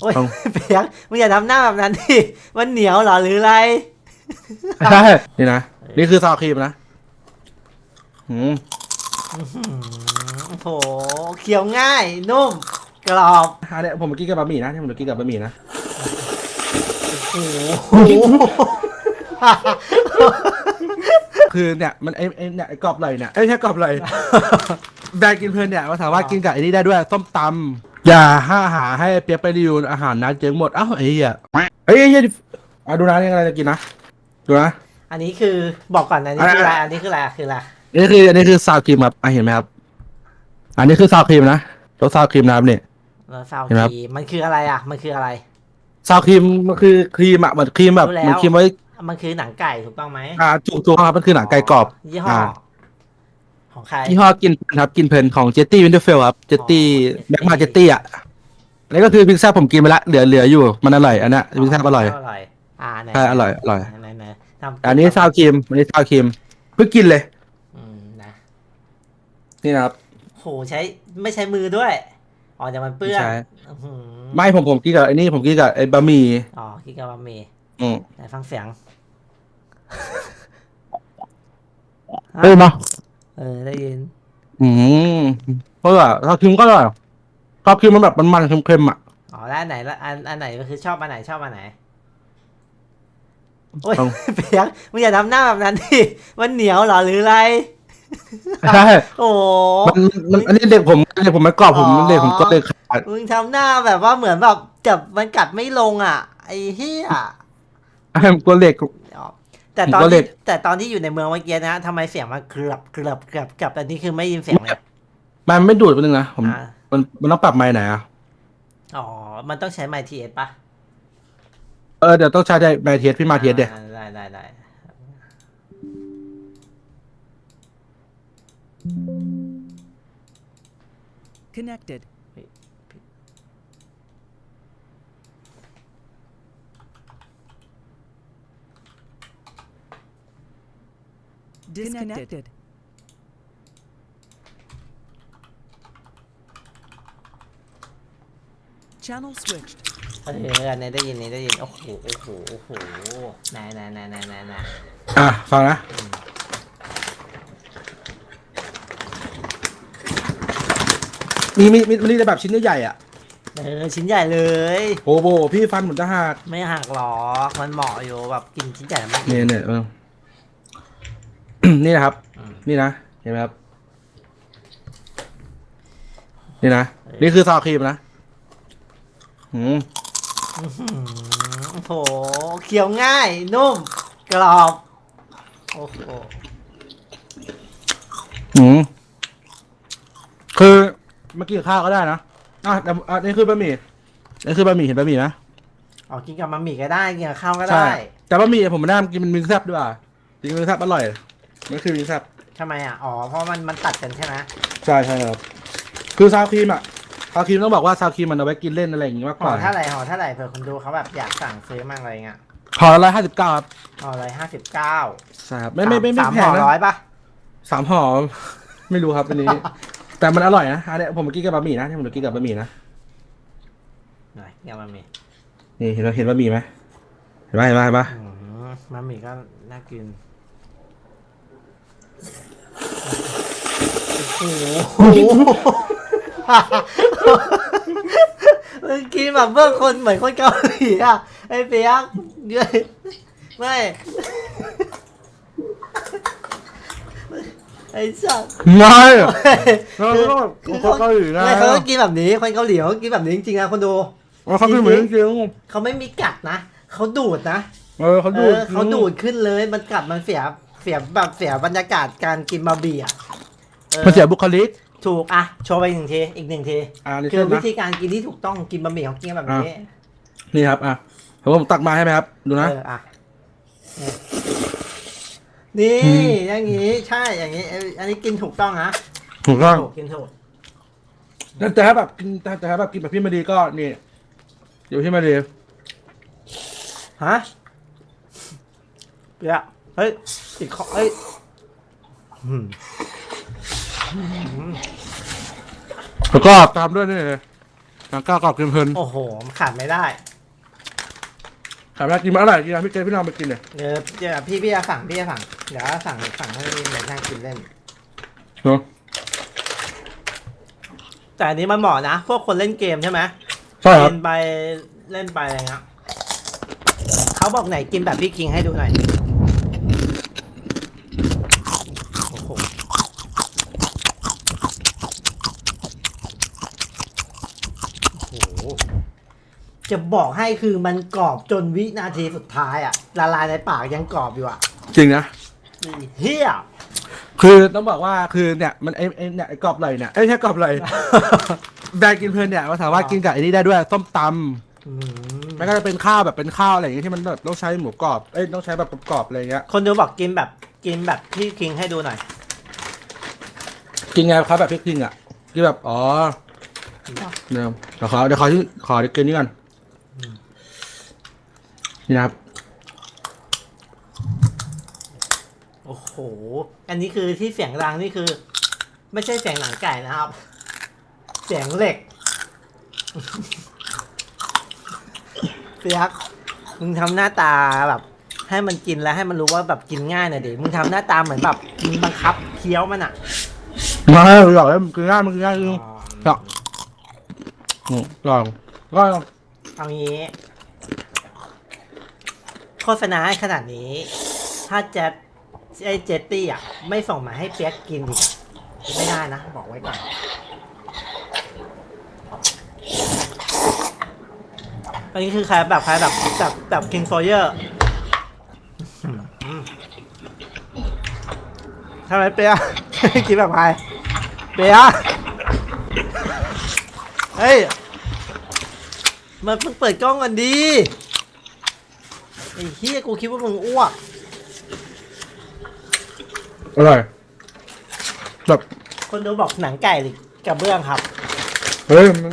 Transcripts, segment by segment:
โอ้ยต้องเปียกมึงอย่าทำหน้าแบบนั้นดิมันเหนียวเหรอหรืออะไรใช่นี่นะ นี่คือซาวครีมนะอืมโอ้โหเคี้ยวง่าย นุ่ม กรอบอันเนี้ยผมเมื่อกี้กับบะหมี่นะที่ผมเมื่อกี้กับบะหมี่นะโอ้โหคือเนี่ยมันไอ้ไอ้เนี่ยไอ้กรอบไหลเนี่ยไอ้ยแค่กรอบไหลแบรนด์กินเพลินเนี่ยมันสามารถกินกับไอ้นี่ได้ด้วยส้มตำ อย่าห้าหาให้เปียกไปรีวิวอาหารนะเจ๊งหมดอ้าวไอ้เหี้ยเฮ้ยไอ้เหี้ยอะดูนะนี่อะไรจะกินนะดูนะ อันนี้คือบอกก่อนอันนี้คืออะไร อันนี้คืออะไรคืออะไรอันนี้คืออันนี้คือซาวครีมครับอะเห็นไหมครับ อันนี้คือซาวครีมนะรสซาวครีมนะครับเนี่ยแล้วซาวเห็นไหมครับครีมมันคืออะไรอะ มันคืออะไรซาวครีมมันคือครีมอะเหมือนครีมแบบรู้แล้วเหมือนครีมไว้มันคือหนังไก่ถูกต้องไหมอ่าจุกตัวครับมันคือหนังไก่กรอบยี่ห้ออ่า ของใครยี่ห้อกินเพลินครับกินเพลินของเจตตี้วินเทอร์เฟลครับเจตตี้อ๋อแบ็กมาเจตตี้อะอันนี้ก็คือพิซซ่าผมกินไปละเหลือเหลืออยู่มันอร่อยอันเนี้ยพิซซ่าอร่อยอร่อยอ่าไหนใช่อร่อยอร่อยไหนไหนทำอันนี้ซาวครีมอันนี้ซาวครีมเพิ่งกินเลยอืมนะนี่นะครับโหใช้ไม่ใช้มือด้วยอ๋อเดี๋ยวมันเปื้อนไม่ใช้อื้อหือไม่ผมผมกินกับไอ้นี่ผมกินกับไอ้บะหมี่อ๋อกินกับบะหมี่อืมไหนฟังเสียงเฮ้ยมา เออได้ยินอืมเพราะว่าซาวครีมก็อร่อยซาวครีมมันแบบมันมันๆเค็มๆอะอ๋อแล้วอันไหนละอันอันไหนก็คือชอบอันไหนชอบอันไหนโอ้ยต้องเปียกมึงอย่าทำหน้าแบบนั้นดิมันเหนียวเหรอหรืออะไรใช่โอ้โหมันมันอันนี้เด็กผมเด็กผมไม่กรอบผมอ๋อเด็กผมก็เลยขาดมึงทำหน้าแบบว่าเหมือนแบบจับมันกัดไม่ลงอะ ไอ้เหี้ยไอ้ผมกลัวเหล็กอ๋อ แต่ตอนผมก็เลที่ยแต่ตอนที่อยู่ในเมืองเมื่อกี้นะทำไมเสียงมันเกือบเกือบเกือบเกือบแต่นี่คือไม่ยินเสียงเลยมันไม่ดูดไปนึงนะผมอ่ามันมันต้องปรับไมค์ไหนอะอ๋อ มันต้องใช้ไมค์ทีเอสป่ะเออเดี๋ยวต้องใช้ได้ไมค์เทสพี่มาเทสเดี๋ยวอ่าได้ได้ได้ Connected. Disconnected. Channel switched. เอออันนี้ได้ยินนี่ได้ยิน โอ้โห โอ้โห โอ้โหไหนไหนไหนไหนไหนไหนอะ ฟังนะ มีมีมีมีแต่แบบชิ้นใหญ่ๆอะเออชิ้นใหญ่เลย โอ้โหพี่ฟันเหมือนจะหักไม่หักหรอก มันเหมาะอยู่แบบกินชิ้นใหญ่มากเนี่ยเนี่ยเออ นี่นะครับอืมนี่นะเห็นไหมครับ นี่นะนี่คือซาวครีมนะอืมอื้อหือโอ้โหเคี้ยวง่าย นุ่ม กรอบ โอ้โหอืมคือเมื่อกี้กับข้าวก็ได้นะอะแต่อะนี่คือบะหมี่นี่คือบะหมี่เห็นบะหมี่ไหมอ๋อกินกับมะหมี่ก็ได้กินกับข้าวก็ใช่ได้ แต่บะหมี่ผมไม่ได้กินเป็นวิงแซบด้วยอะจริงวิงแซบอร่อย มันคือวิงแซบทำไมอะ อ๋อ เพราะมันมันตัดกันใช่ไหมใช่ใช่ครับ คือซาวครีมอะซาวครีมต้องบอกว่าซาวครีมมันเอาไว้กินเล่นอะไรอย่างงี้มากกห่อว่าเท่าไหร่ห่อเท่าไหร่เผื่อคนดูเขาแบบอยากสั่งซื้อมั่งอะไรเงี้ยห่อละร้อยห้าสิบเก้าครับห่อเลยห้าสิบเก้าใช่ครับไม่ไม่ไม่ไม่สามแพห่องนะร้อยป่ะ สามห่อ ไม่รู้ครับอันนี้ แต่มันอร่อยนะอันเนี้ยผมเมื่อกี้กับบะหมี่นะที่ผมเมื่อกี้กับบะหมี่นะหน่อยเดี๋ยวมะหมี่นี่เห็นเห็นบะหมี่ไหมเห็นปะเห็นปะเห็นปะ อืมมะหมี่ก็น่ากิน โอ้โหมึงกินแบบเพื่อคนเหมือนคนเกาหลีอะไอ้เปียกเยอะไม่ไอ้สัสไม่คือแล้วก็คือคนเกาหลีนะไม่เขาก็กินแบบนี้คนเกาหลีเขาก็กินแบบนี้จริงๆนะคนดูว่าเขาคือเหมือนจริงเขาไม่มีกัดนะเขาดูดนะๆเออเขาเอดูอเขาดูดขึ้นเลยมันกัดมันเสียเสียแบบเสียบรรยากาศการกินบะหมี่อะออ มันเสียบุคลิก ถูกอะโชว์ไปอีกหนึ่งทีอีกหนึ่งทีอ่านี่คืเช่อนวินะ ธีการกินที่ถูกต้องกินบะหมี่ของกินแบบนี้นี่ครับ อะเดี๋ยวผมตักมาให้ไหมครับ ดูนะ เอออะนี่อืม อย่างงี้ใช่อย่างงี้เอ้ยอันนี้กินถูกต้องนะถูกต้องถูกกินถูกแต่ถ้าแบบกินแต่ถ้าแบบกินแบบพี่มาดีก็นี่ เดี๋ยวพี่มาดีฮะเปียะเฮ้ยติดคอเฮ้ยอืม แล้วก็ตามด้วยนี่หนังกรอบกรอบกินเพลินโอ้โหขาดไม่ได้ถามว่ากินมาอร่อยกินนะพี่เจพี่น้องไปกินเลยเดี๋ยวเดี๋ยวพี่พี่จะสั่งพี่จะสั่งเดี๋ยวสั่งสั่งให้เดี๋ยวนั่งกินเล่น เนาะแต่อันนี้มันเหมาะนะพวกคนเล่นเกมใช่ไหมใช่ครับกินไปเล่นไปอะไรเงี้ยเขาบอกไหนกินแบบพี่คิงให้ดูหน่อยโอ้โหโอ้โหจะบอกให้คือมันกรอบจนวินาทีสุดท้ายอะละลายในปากยังกรอบอยู่อะจริงนะ เฮียคือต้องบอกว่าคือเนี่ยมันไอ้ไอ้เนี่ยไอ้กรอบไหลเนี่ยไอ้ยแค่กรอบไหล แบรนด์กินเพลินเนี่ยเราสามารถกินกับไอ้นี่ได้ด้วยส้มตำอืมไม่ก็จะเป็นข้าวแบบเป็นข้าวอะไรอย่างเงี้ยที่มันแบบต้องใช้หมูกรอบเอ้ยต้องใช้แบบกรอบๆอะไรเงี้ยคนดูบอกกินแบบกินแบบพี่คิงให้ดูหน่อย กินไงครับแบบพริกพิงอะกินแบบอ๋อ เดี๋ยวเดี๋ยวขอเดี๋ยวขอที่ขอกินนี่ก่อนนี่นะครับ โอ้โห อันนี้คือที่เสียงดังนี่คือ ไม่ใช่เสียงหนังไก่นะครับ เสียงเหล็กเปียกมึงทำหน้าตาแบบ ให้มันกินแล้วให้มันรู้ว่าแบบกินง่ายหน่อยดิมึงทำหน้าตาเหมือนแบบมึงบังคับเคี้ยวมันอะมาหลอกแล้วมันกินง่ายมันกินง่ายจริงหลอก อืมลองก็เอางี้โฆษณาให้ขนาดนี้ ถ้าเจ็ตไอ้เจตตี้อะ ไม่ส่งมาให้เปียกกินอีกไม่ได้นะ บอกไว้ก่อน อันนี้คือใครแบบใครแบบแบบแบบคิงโซเยอร์ทำไมเปียกินแบบใครเปียเฮ้ย มันเพิ่งเปิดกล้องก่อนดีไอ้เฮียกูคิดว่ามึงอ้วกอร่อยแบบคนดูบอกหนังไก่หรือกระเบื้องครับ เฮ้ยมัน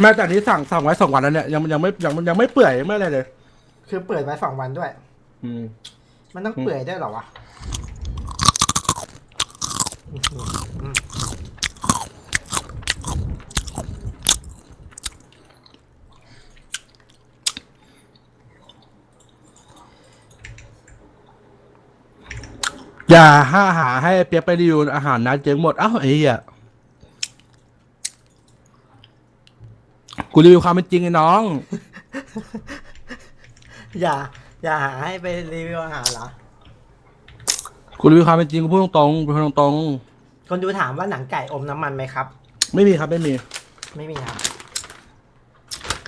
แม่แต่อันนี้สั่งสั่งไว้สองวันแล้วเนี่ยยังยังไม่ยังยังไม่เปื่อยไม่อะไรเลย คือเปิดมาสองวันด้วย อืม มันต้องเปื่อยได้วยเหรอวะอ ย่าห้าหาให้เปียกไปรีวิวอาหารนะเจ๊งหมด อ้าวไอ้เหี้ยกูรีวิวความเป็นจริงไอ้น้อง อย่า อย่าหาให้ไปรีวิวอาหารเหรอ กูรีวิวความเป็นจริงกูพูดตรงๆกูพูดตรงคนดูถามว่าหนังไก่อมน้ำมันไหมครับ ๆ ไม่มีครับไม่มี ไม่มีครับ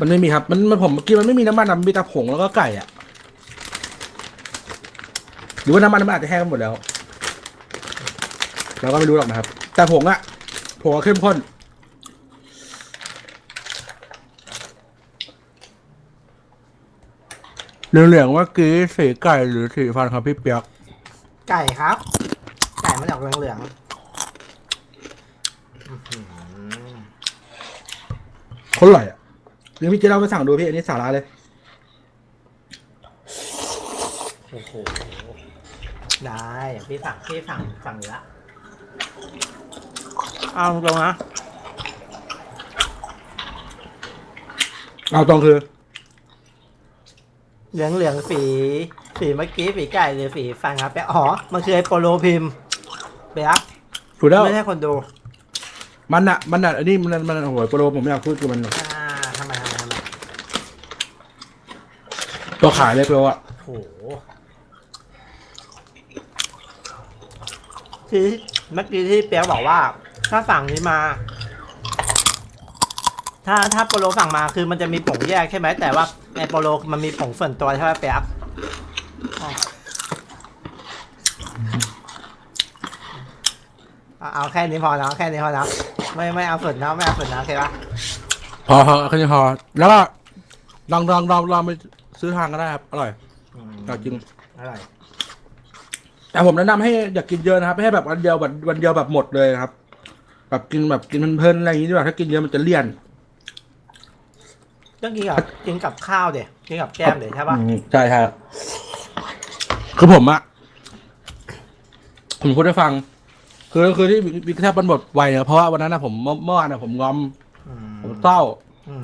มันไม่มีครับ มันมันผมกินมันไม่มีน้ำมันอะมันมีแต่ผงแล้วก็ไก่อะหรือว่าน้ำมันมันอาจจะแห้งกันหมดแล้ว เราก็ไม่รู้หรอกนะครับ แต่ผงอะผงอะเข้มข้น เหลืองๆว่ากี้สีไก่หรือสีฟันครับพี่เปียก ไก่ครับ ไก่มันออกเหลืองคนอร่อยอะเดี๋ยวพี่เจะเราไปสั่งดูพี่อันนี้สาระเลยๆโอ้โห ได้เดี๋ยวพี่สั่งพี่สั่งสั่งอยู่ละ เอาตรงๆนะเอาตรงคือเหลืองเหลืองๆสีสีเมื่อกี้สีไก่หรือสีฟันครับแปะอ๋อมันคือไอโปโลพิมพ์เปียกถูกแล้วไม่ใช่คนดู มันอะมันอะอันนี้มันมันโอ้โหโปรผมไม่อยากพูดคือมันอ่าทำไมทำไมทำไมตัวขายเลยโปรอะโหคือเมื่อกี้ที่เปียกบอกว่า ถ้าสั่งนี้มา ถ้าถ้าโปโลสั่งมาคือมันจะมีผงแยกใช่ไหมแต่ว่าในโปโลมันมีผงส่วนตัวใช่ไหมเปียกอ๋อเอาเอาแค่นี้พอนะแค่นี้พอนะไม่ไม่เอาส่วนนะไม่เอาส่วนนะโอเคปะพอพอแค่นี้พอแล้วก็ลองลองลองลองไปซื้อทางก็ได้ครับอร่อยอร่อยจริงอร่อยแต่ผมแนะนำให้อย่ากินเยอะนะครับไม่ให้แบบวันเดียววันวันเดียวแบบหมดเลยนะครับ แบบกินแบบกินเพลินๆอะไรอย่างนี้ดีกว่าถ้ากินเยอะมันจะเลี่ยนต้องกินกับกินกับข้าวเดี๋ยกินกับแก้มเดี๋ยใช่ปะอืมใช่ครับคือผมอะผมพูดให้ฟัง คือคือที่วิกแทบมันหมดไวเนี่ยเพราะว่าวันนั้นนะผมเมื่อเมื่อวานนะผมงอม อืมผมเศร้าอื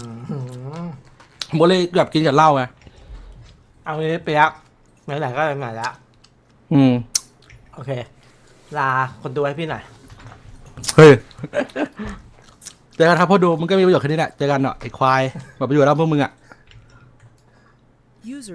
มโมเลยแบบกินกับเหล้าไงเอางี้เปียกไหนๆก็ไหนๆแล้วอืม โอเค ลาคนดูให้พี่หน่อย เฮ้ยเจอกันครับพ่อดูมึงก็มีประโยชน์แค่นี้แหละเจอกันเนาะไอ้ควายหมดประโยชน์แล้วพวกมึงอะ User